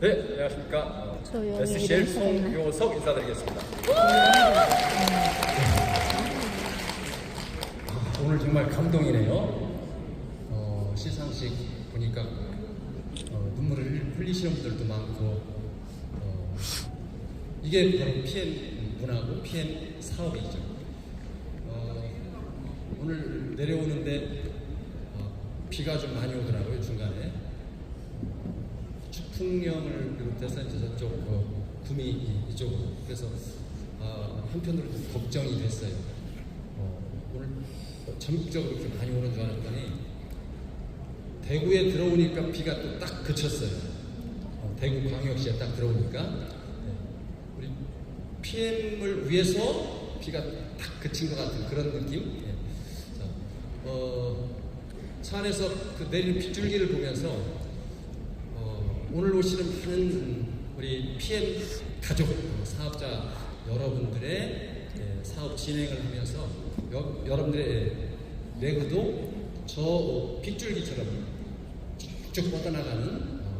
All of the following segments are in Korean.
네, 안녕하십니까. 어, SCL. 송용석 인사드리겠습니다. 아, 오늘 정말 감동이네요. 어, 시상식 보니까 어, 눈물을 흘리시는 분들도 많고 어, 이게 바로 PM 문화고 PM 사업이죠. 어, 오늘 내려오는데 어, 비가 좀 많이 오더라고요 중간에. 추풍령을 비롯해서 이제 저쪽 어, 구미 이- 이쪽으로 그래서 아, 한편으로 좀 걱정이 됐어요. 어, 오늘 전국적으로 이렇게 많이 오는 줄 알았더니 대구에 들어오니까 비가 또 딱 그쳤어요. 어, 대구 광역시에 딱 들어오니까 네. 우리 PM을 위해서 비가 딱 그친 것 같은 그런 느낌. 예. 자, 어, 차 안에서 그 내리는 빗줄기를 보면서 어, 오늘 오시는 많은 우리 PM 가족 어, 사업자 여러분들의 예, 사업 진행을 하면서 여, 여러분들의 내구도 저 빗줄기처럼 쭉쭉 뻗어나가는 어,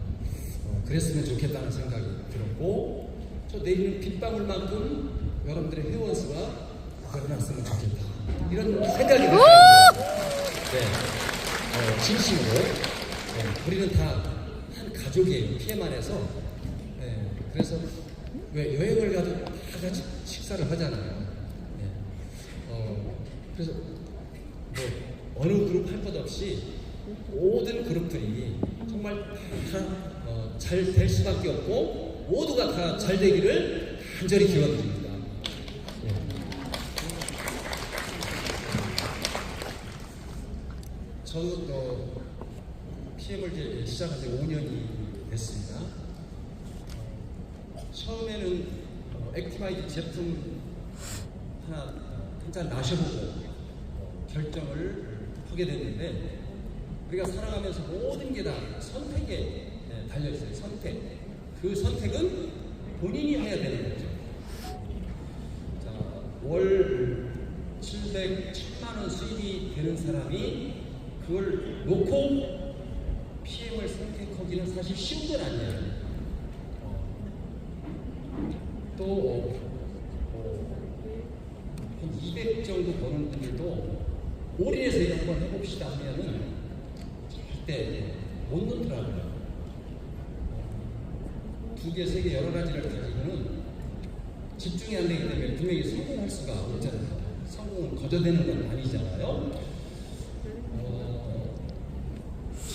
어, 그랬으면 좋겠다는 생각이 들었고 저 내리는 빗방울만큼 여러분들의 회원 수가 늘어났으면 좋겠다. 이런 생각이 들어요. 네, 어, 진심으로 네, 우리는 다한 가족이에요. PM 안에서. 네, 그래서 왜 여행을 가도 다 같이 식사를 하잖아요. 네. 어, 그래서 뭐 어느 그룹 할 것 없이 모든 그룹들이 정말 다잘 될 수밖에 없고 모두가 다 잘 되기를 간절히 기원드립니다. 네. 저는 어, PM을 이제 시작한 지 5년이 됐습니다. 어, 처음에는 어, 액티바이드 제품 하나 한잔 마셔보고 어, 결정을 하게 됐는데 우리가 살아가면서 모든 게 다 선택에 네, 달려있어요. 선택. 그 선택은 본인이 해야 되는 거죠. 자, 월 700, 1000만 원 수입이 되는 사람이 그걸 놓고 선택하기는 사실 쉬운 건 아니에요. 어, 또 어, 어, 한200 정도 버는 분들도 올인해서 이거 한번 해봅시다 하면은 절대 못 놓더라고요. 두 개, 세 개 여러 가지를 가지고는 집중이 안 되기 때문에 분명히 성공할 수가 없잖아요. 성공은 거저되는 건 아니잖아요. 어,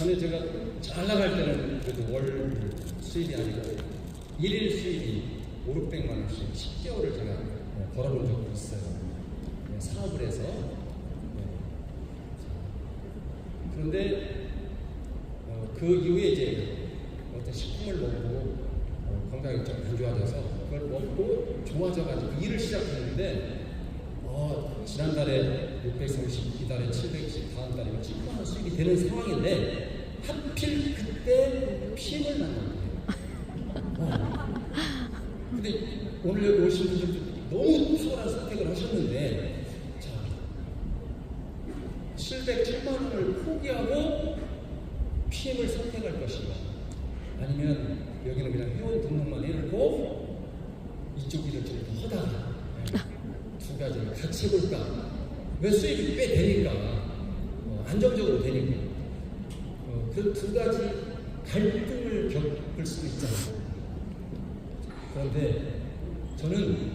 전에 제가 잘 나갈 때는 그래도 월 수입이 아니고 일일 수입이 5, 600만 원씩 10개월을 제가 벌어본 적도 있어요. 네, 사업을 해서. 네. 그런데 어, 그 이후에 이제 어떤 식품을 먹고 어, 건강이 좀 안 좋아져서 그걸 먹고 좋아져가지고 일을 시작했는데 어, 지난달에 630, 이달에 710, 다음 달에 10만 원 수익이 되는 상황인데 하필 그때 PM을 만난 거예요. 어. 근데 오늘 여기 오신 분들도 너무 수월한 선택을 하셨는데 자 700, 7만 원을 포기하고 PM을 선택할 것인가 아니면 여기는 그냥 회원 등록만 해놓고 이쪽 일을 좀 더 하다가 네, 두 가지를 같이 해볼까 왜 수입이 꽤 되니까 어, 안정적으로 되니까 어, 그 두 가지 갈등을 겪을 수도 있잖아요 그런데 저는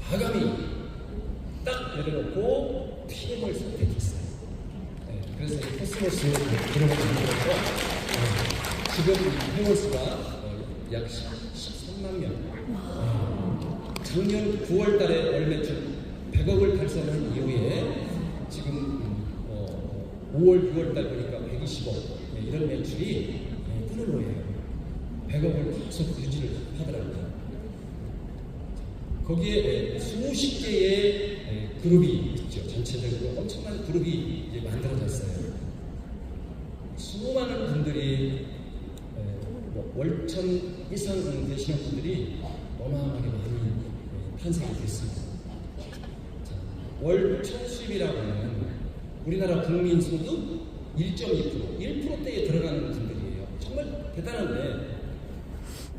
과감히 딱 내려놓고 PM을 선택했어요. 네, 그래서 이 코스모스 그룹을 만들어서 어, 지금 회원 수가 어, 약 13만 명. 어, 작년 9월 달에 월 매출 100억을 달성한 이후에 지금 어, 5월, 6월 달 보니까 120억 네, 이런 매출이 네, 뜨는 거예요. 100억을 계속 유지를 하더라고요. 거기에 수십 개의 그룹이 있죠. 전체적으로 엄청난 그룹이 이제 만들어졌어요. 수많은 분들이 뭐 월천 이상 되시는 분들이 어마어마하게 많이 탄생이 됐습니다. 자, 월천 수입이라고 하면 우리나라 국민 소득 1.2% 1%대에 들어가는 분들이에요. 정말 대단한데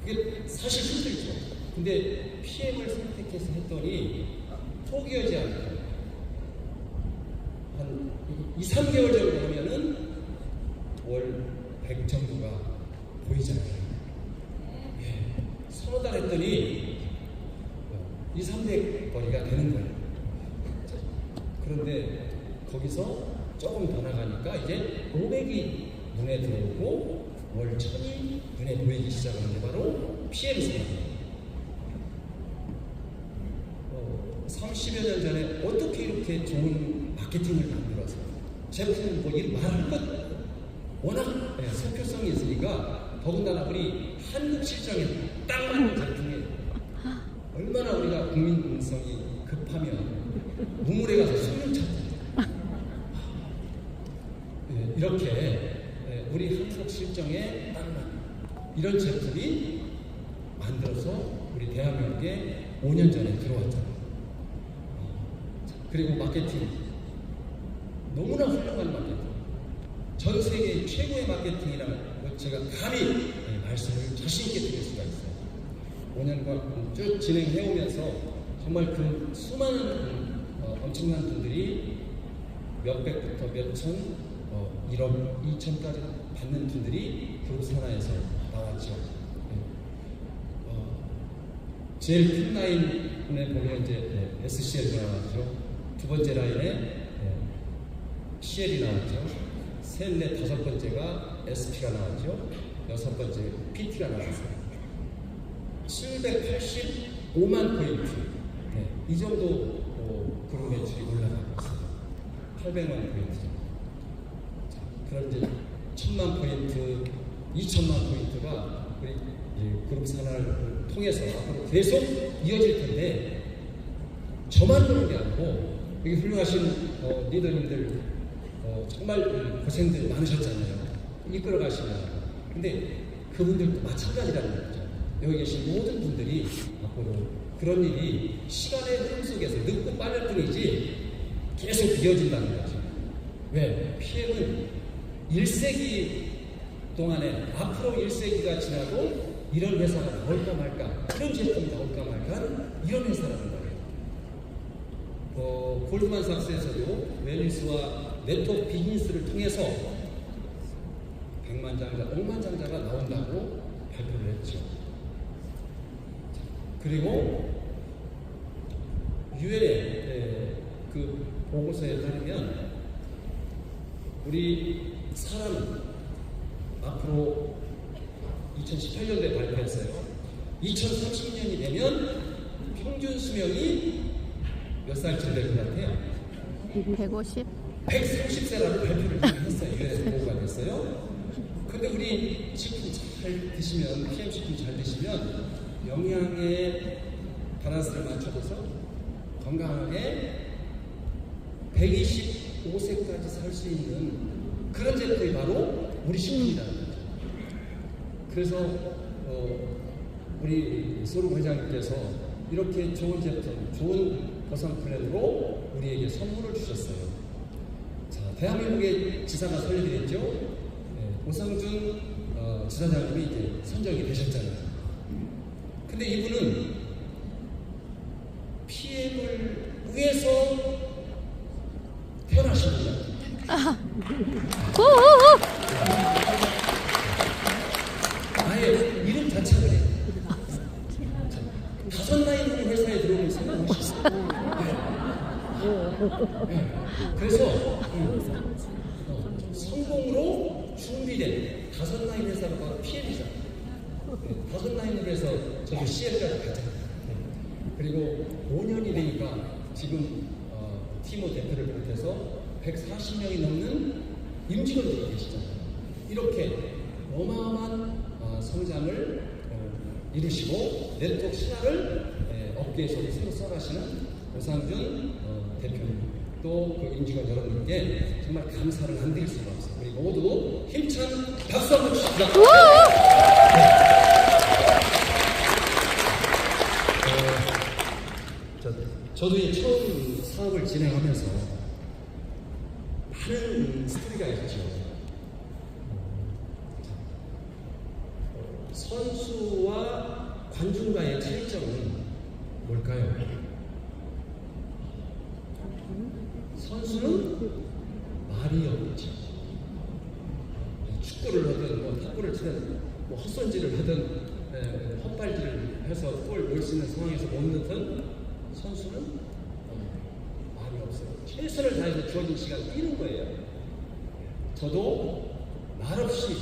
그게 사실 힘들죠. 근데 PM을 선택해서 했더니 포기하지 않고 한 2, 3개월 정도 하면은 월 100 정도가 보이잖아요. 예. 서너 달 했더니 2, 300 거리가 되는 거예요. 자, 그런데 거기서 조금 더 나가니까 이제 500이 눈에 들어오고 월 1000이 눈에 보이기 시작하는 게 바로 PM. 어, 30여 년 전에 어떻게 이렇게 좋은 마케팅을 만들어서 제품 뭐 이런 말할 것 워낙 예, 상표성이 있으니까 더군다나 우리 한국 시장에 딱 맞는 제품이 얼마나 우리가 국민성이 급하면 우물에 가서 숨을 찾는 예, 이렇게 예, 우리 한국 실정에 딱 맞는 이런 제품이 만들어서 우리 대한민국에 5년 전에 들어왔잖아요. 어, 그리고 마케팅 너무나 훌륭한 마케팅. 전 세계 최고의 마케팅이라는 걸 제가 감히 예, 말씀을 자신 있게 드릴 수가 있어요. 5년간 쭉 진행해 오면서 정말 그 수많은 어, 엄청난 분들이 몇백부터 몇천, 어, 1억, 2천까지 받는 분들이 그룹 산하에서 나왔죠. 예. 어, 제일 큰 라인에 보면 이제 네, SCL이 나왔죠. 두 번째 라인에 네, CL이 나왔죠. 셋, 넷, 다섯 번째가 SP가 나왔죠. 여섯 번째 PT가 나왔어요. 785만 포인트. 네, 이 정도 어, 그룹 매출이 올라가고 있어요. 800만 포인트 그럼 이제 1000만 포인트, 2000만 포인트가 우리 그룹 산하를 통해서 앞으로 계속 이어질 텐데 저만 그런 게 아니고 여기 훌륭하신 어, 리더님들 어, 정말 고생들 많으셨잖아요. 이끌어 가시면. 근데 그분들도 마찬가지라는 거죠. 여기 계신 모든 분들이 앞으로 그런 일이 시간의 흐름 속에서 늦고 빠를 뿐이지 계속 이어진다는 거죠. 왜? PM은 1세기 동안에 앞으로 1세기가 지나도 이런 회사가 나올까 말까, 이런 제품이 나올까 말까 하는 이런 회사라는 거예요. 어, 골드만삭스에서도 웰리스와 네트워크 비즈니스를 통해서 백만장자, 억만장자가 나온다고 발표를 했죠. 그리고 유엔의 그 보고서에 따르면 우리 사람은 앞으로 2018년도에 발표했어요. 2030년이 되면 평균 수명이 몇 살쯤 될 것 같아요? 150? 130세라는 발표를 했어요. 유엔에서 보고가 됐어요. 근데 우리 식품 잘 드시면, PM 식품 잘 드시면 영양의 밸런스를 맞춰줘서 건강하게 125세까지 살 수 있는 그런 제품이 바로 우리 거죠. 그래서 어, 우리 소름 회장님께서 이렇게 좋은 제품, 좋은 보상 플랜으로 우리에게 선물을 주셨어요. 자, 대한민국의 지사가 설립됐죠. 네, 오상준 어, 지사장님이 이제 선정이 되셨잖아요. 근데 이분은 PM을 위해서 그래서 음, 어, 성공으로 준비된 다섯 나이 회사가 바로 PL이잖아. 네. 다섯 나이로 해서 저기 CL까지 가잖아요. 네. 그리고 5년이 되니까 지금 어, 티모 대표를 비롯해서 140명이 넘는 임직원들이 계시잖아요. 이렇게 어마어마한 어, 성장을 어, 이루시고 네트워크 신화를 에, 업계에서 새로 써가시는 오상준 어, 대표님 또그 임직원 여러분께 정말 감사를 안 드릴 수가 없어요. 우리 모두 힘찬 박수 한번 주십시다. 어, 저, 저도 이 처음 사업을 진행하면서 많은 스토리가 있죠. 어, 선수와 관중과의 차이점은 뭘까요? 선수는 말이 없죠. 축구를 하든 뭐 탁구를 치든 뭐 헛손질을 하든 에, 헛발질을 해서 골 넣을 수 있는 상황에서 못 넣든 선수는 어, 말이 없어요. 최선을 다해서 주어진 시간 뛰는 거예요. 저도 말없이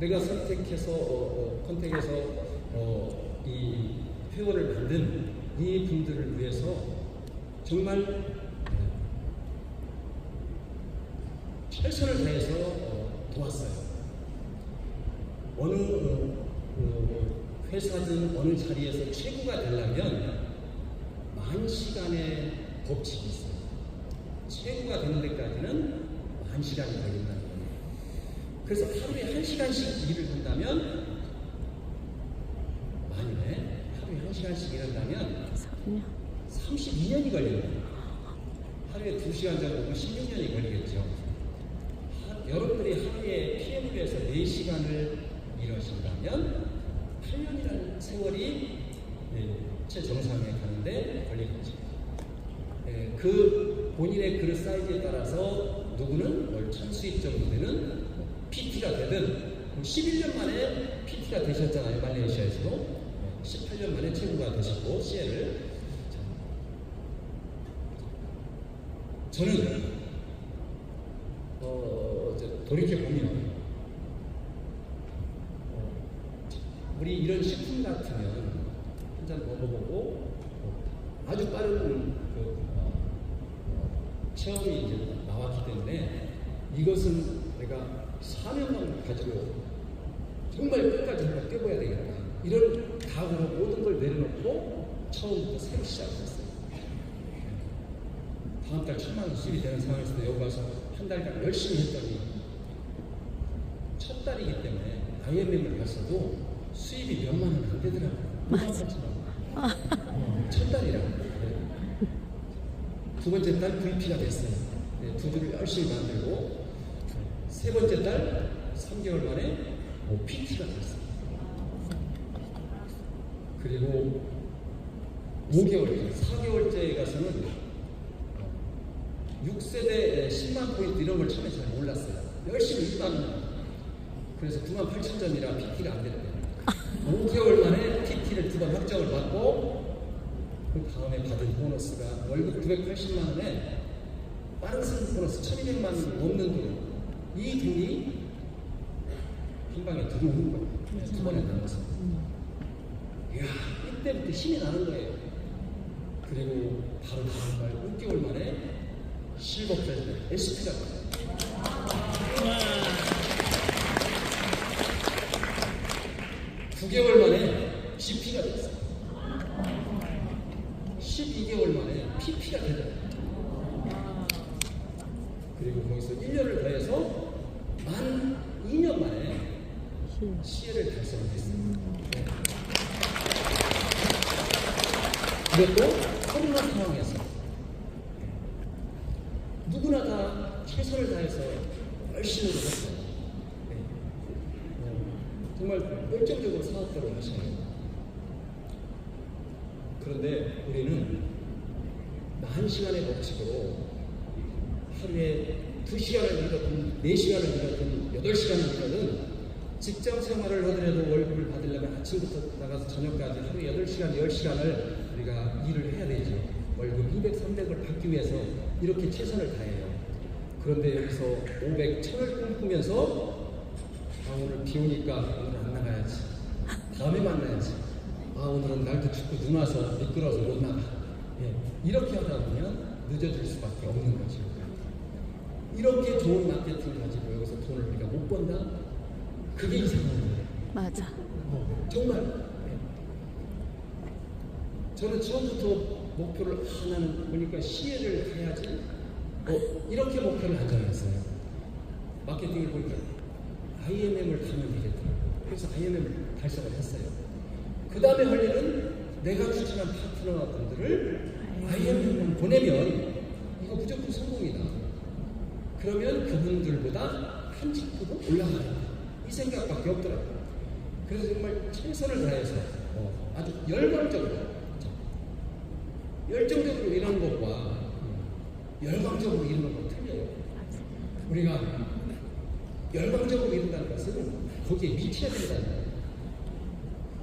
내가 선택해서 어, 어, 컨택해서 어, 이 회원을 만든 이 분들을 위해서 정말 네, 최선을 다해서 어, 도왔어요. 어느 어, 어, 회사든 어느 자리에서 최고가 되려면 만 시간의 법칙이 있어요. 최고가 되는 데까지는 만 시간이 걸린다는 거예요. 그래서 하루에 한 시간씩 일을 한다면 만일에 하루에 한 시간씩 일한다면 3년. 32년이 걸리는 거예요. 하루에 2시간 정도면 16년이 걸리겠죠. 하- 여러분들이 하루에 PM에서 4시간을 일하신다면 8년이라는 세월이 예, 최정상에 가는데 걸리겠죠. 예, 그 본인의 그릇 사이즈에 따라서 누구는 월천 수입 정도 되는 PT가 되든 11년 만에 PT가 되셨잖아요. 말레이시아에서도. 18년 만에 최고가 되셨고 CL을 저는 어, 돌이켜 보면 어, 우리 이런 식품 같으면 한잔 먹어보고 어, 아주 빠른 그, 체험이 이제 나왔기 때문에 이것은 내가 사명감을 가지고 정말 끝까지 한번 뛰어봐야 되겠다. 이런 각오로 모든 걸 내려놓고 처음부터 새로 시작했어요. 다음 달 천만 원 수입이 되는 상황에서도 여기 와서 한 달간 열심히 했더니 첫 달이기 때문에 IMM을 갔어도 수입이 몇만 원 안 되더라고요. 맞아. 어, 첫 달이라. 네. 두 번째 달 VP가 됐어요. 네, 두 줄을 열심히 만들고 세 번째 달 3개월 만에 뭐 PT가 됐어요. 그리고 5개월, 4개월째에 가서는 6세대 10만 포인트 이런 걸 처음에 잘 몰랐어요. 열심히 일반 그래서 9만 8천 점이라 PT가 안 됐대요. 5개월 만에 PT를 두 번 확정을 받고 그 다음에 받은 보너스가 월급 980만 원에 빠른 승 보너스 1200만 원 넘는 돈. 이 돈이 한 방에 들어오는 거예요. 두 번에 나눠서. 이야, 이때부터 힘이 나는 거예요. 그리고 바로 다음 날 6개월 만에 실버 프레지던트 SP가 돼요. 구 개월 만에 GP가 됐어요. 12개월 만에 PP가 되더라고요. 그리고 거기서 1년을 더해서 만 2년 만에 CL을 달성했어요. 네. 이것도 코로나 상황에서 누구나 다 최선을 다해서 열심히 했어요. 네. 어, 정말 열정적으로 사업들을 하시네요. 그런데 우리는 만 시간의 법칙으로 하루에 두 시간을 일하든 네 시간을 일하든 여덟 시간을 일하든 직장 생활을 하더라도 월급을 받으려면 아침부터 나가서 저녁까지 하루 여덟 시간, 열 시간을 우리가 일을 해야 되죠. 월급 200, 300을 받기 위해서 이렇게 최선을 다해요. 그런데 여기서 500, 1000을 꿈꾸면서 아 오늘 비 오니까 오늘 안 나가야지. 다음에 만나야지. 아 오늘은 날도 춥고 눈 와서 미끄러워서 못 나가. 예, 이렇게 하다 보면 늦어질 수밖에 없는 거죠. 이렇게 좋은 마케팅 가지고 여기서 돈을 우리가 못 번다? 그게 이상한 거예요. 맞아. 어, 정말. 예. 저는 처음부터 목표를 하나는 보니까 시혜를 해야지. 어, 이렇게 목표를 안 정했어요. 마케팅을 보니까 IMM을 가면 되겠더라고요. 그래서 IMM을 달성을 했어요. 그 다음에 할 일은 내가 추천한 파트너 분들을 IMM을 보내면 이거 무조건 성공이다. 그러면 그분들보다 한 직급은 올라가야 돼. 이 생각밖에 없더라고요. 그래서 정말 최선을 다해서 어, 아주 열광적으로 열정적으로 일하는 것과 열광적으로 일하는 건 틀려요. 우리가 열광적으로 일한다는 것은 거기에 미쳐야 된다는 거예요.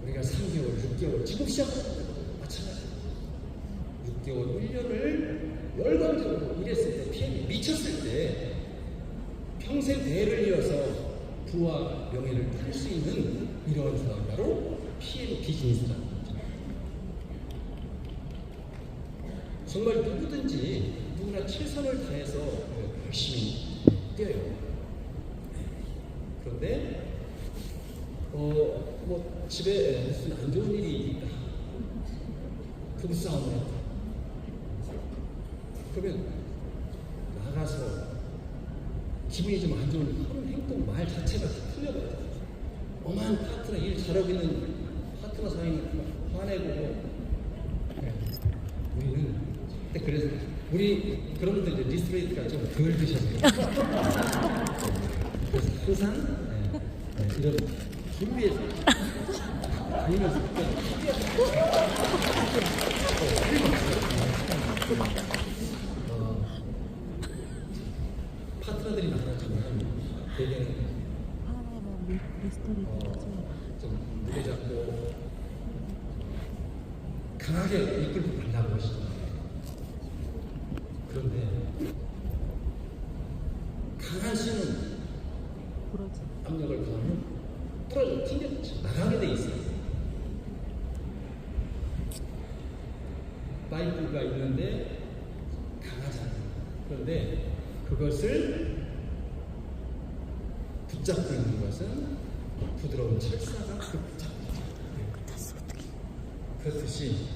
우리가 3개월, 6개월, 지금 시작하는 것도 마찬가지예요. 6개월, 1년을 열광적으로 일했을 때, PM이 미쳤을 때, 평생 대를 이어서 부와 명예를 탈 수 있는 이러한 사람이 바로 PM 비즈니스라는 거죠. 정말 누구든지 누구나 최선을 다해서 열심히 뛰어요. 그런데 어 뭐 집에 무슨 안 좋은 일이 있다. 부부 싸움을 했다. 그러면 나가서 기분이 좀 안 좋은 하는 행동 말 자체가 다 틀려버려요. 엄한 파트너 일 잘하고 있는 파트너 사이에 화내고 네. 우리는 근데 그래서 우리 그런 분들 리스트레이트가 좀덜 드셔서요. 그래서 항상 네, 네, 이런 준비해서 다니면서 어, 파트너들이 많아지면 대개는 어, 좀 무게 잡고 강하게 이끌고 가려고 하시잖아요. 그런데 강한 신은 압력을 가하면 부러져 튕겨 나가게 돼 있어요. 있는데 강하잖아요. 그런데 그것을 붙잡고 있는 것은 부드러운 철사가 그 붙잡고 있죠. 그렇듯이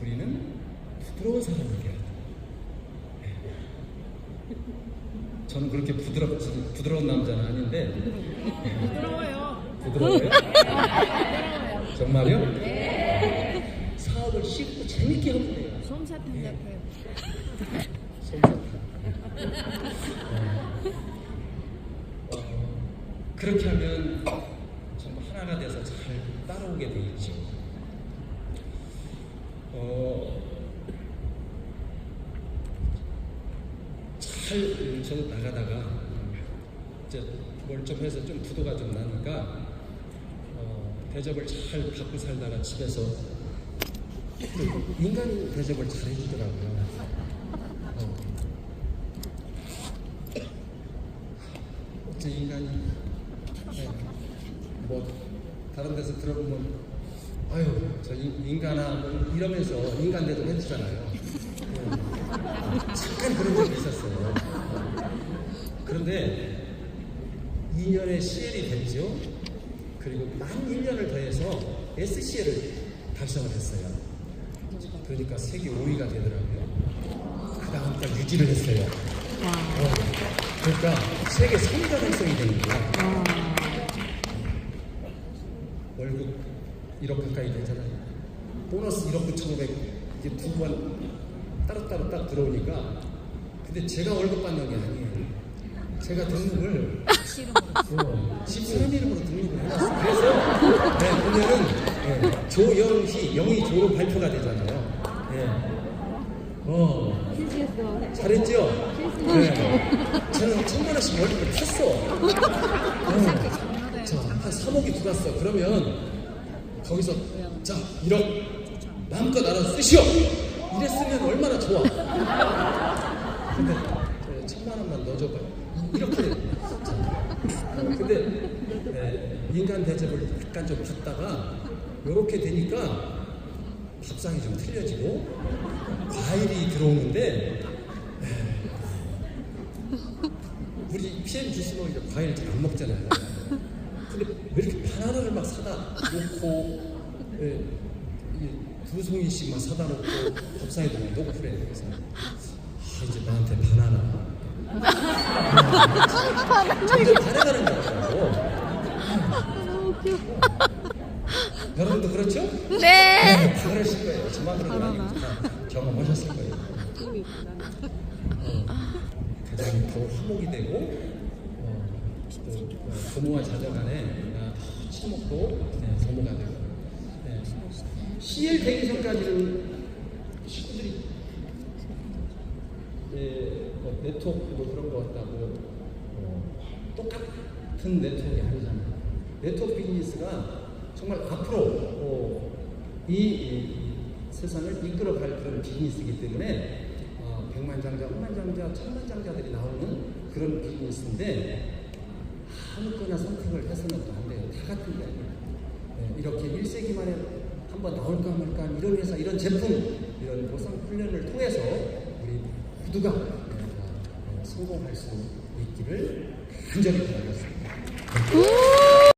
우리는 부드러운 돼야 돼요. 저는 그렇게 부드럽, 부드러운 남자는 아닌데 부러워요. 부드러워요? 정말요? 네. 사업을 쉽고 재밌게 하면 돼요. 솜사탕 예. 같아요. 솜사탕. 어, 그렇게 하면 정말 하나가 돼서 잘 따라오게 돼 있죠. 어, 잘 저도 나가다가 이제 멀쩡해서 좀 부도가 좀 나니까 어, 대접을 잘 받고 살다가 집에서 그 인간 대접을 잘 해주더라고요. 어. 어째 인간이 네. 뭐 다른 데서 들어보면 아유 저 인- 인간아 뭐 이러면서 인간 대접 해주잖아요. 네. 잠깐 그런 적이 있었어요. 그런데 2년의 CL이 됐죠. 그리고 만 1년을 더해서 SCL을 달성을 했어요. 그러니까 세계 5위가 되더라고요. 그 다음 달 유지를 했어요. 어, 그러니까 세계 3위가 달성이 되는 거야. 월급 1억 가까이 되잖아요. 보너스 1억 9,500 이제 두번 따로따로 딱 들어오니까 근데 제가 월급 받는 게 아니에요. 제가 등록을 어, 집사람 이름으로 등록을 해놨어요. 그래서 네, 예, 조영희 영희 조로 발표가 되잖아요. 예. 어, 잘했죠? 네. 저는 천만 원씩 월급을 탔어. 어. 자, 한 3억이 들어왔어. 그러면 거기서 자, 1억 마음껏 알아서 쓰시오. 이랬으면 얼마나 좋아. 근데 네, 천만 원만 넣어줘봐요. 이렇게 자, 근데 네, 인간 대접을 약간 좀 받다가 이렇게 되니까 밥상이 좀 틀려지고 과일이 들어오는데 우리 PM 주스 먹으니까 과일 잘 안 먹잖아요. 근데 왜 이렇게 바나나를 막 사다 놓고 예, 이두 송이씩 막 사다 놓고 밥상에 놓고 그래 그래서 아 이제 나한테 바나나. 점점 반해가는 것 같더라고. 여러분도 그렇죠? 네. 네, 다 그러실 거예요. 저만 그런 아니고 다 경험하셨을 거예요. 어, 가정이 더 화목이 되고 어, 또 어, 부모와 자녀 간에 아, 더 친목도 네, 넘어가야 되고 네. CL 되기 전까지는 친구들이 예, 뭐 네트워크 뭐 그런 거 같다고 어, 똑같은 네트워크가 아니잖아요. 네트워크 비즈니스가 정말 앞으로 어, 이, 이 세상을 이끌어갈 그런 비즈니스이기 때문에 어, 백만장자, hund만장자, 천만장자들이 나오는 그런 비즈니스인데 아무거나 선택을 해서는 또 안 돼요. 다 같은 게 아니에요. 네, 이렇게 1세기 만에 한번 나올까 말까 이런 회사, 이런 제품, 이런 보상 훈련을 통해서 우리 모두가 네, 다, 어, 성공할 수 있기를 간절히. 우!